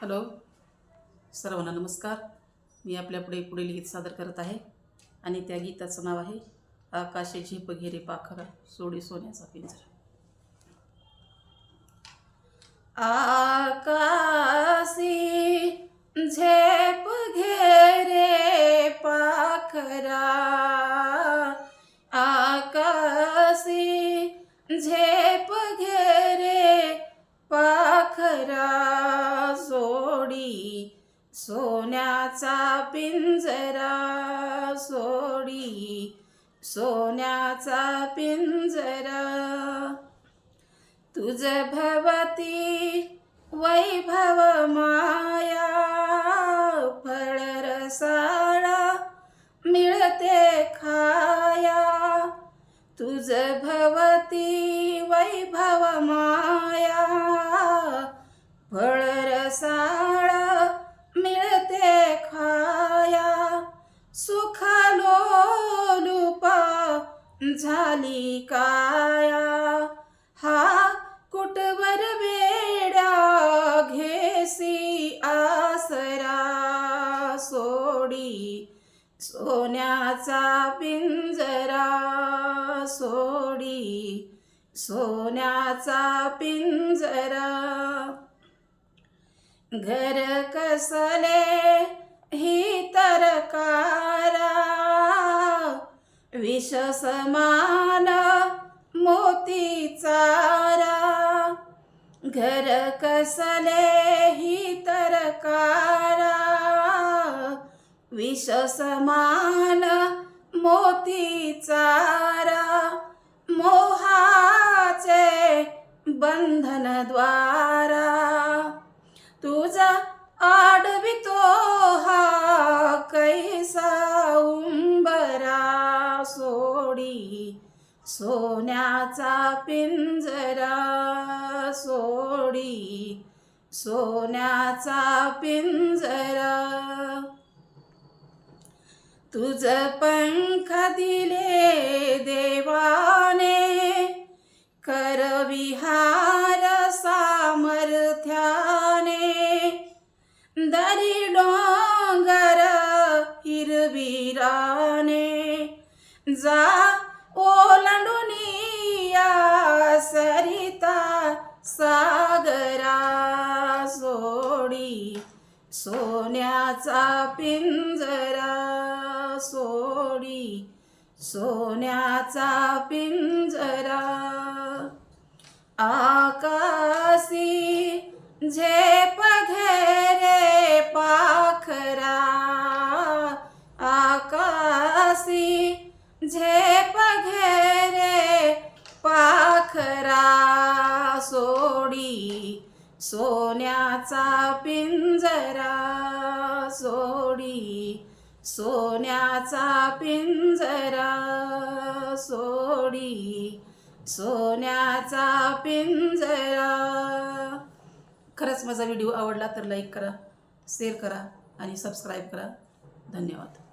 Hello सर्वांना नमस्कार. मी आपल्यापुढे पुढील गीत सादर करत आहे आणि त्या गीताचं नाव आहे आकाशे झेप घेरे पाखरा सोडी सोन्याचा पिंजरा. आकाशी झेप घेरे पाखरा आकाशी झेप घेरे पाखरा सोडी सोन्याचा पिंजरा सोडी सोन्याचा पिंजरा. तुझ भवती वैभव माया फळ रसाळा मिळते खाया. तुझ भवती वैभव माया फळ झाली काया. हा कुटवर वेड्या घेसी आसरा. सोडी सोन्याचा पिंजरा. सोडी सोन्याचा पिंजरा. घर कसले ही तर समान मोती चारा. घर कसले ही तरकारा विष समान मोती चारा. मोहाचे बंधन सोन्याचा पिंजरा सोडी सोन्याचा पिंजरा. तुझ पंख दिले देवाने कर विहार सामर्थ्याने. दरी डोंगर हिरवीराने जा ओलांडून या सरिता सागरा सोडी सोन्याचा पिंजरा सोडी सोन्याचा पिंजरा आकाशी झे सोन्याचा पिंजरा सोडी सोन्याचा पिंजरा सोडी सोन्याचा पिंजरा. खरंच माझा व्हिडिओ आवडला तर लाईक करा शेअर करा आणि सबस्क्राईब करा. धन्यवाद.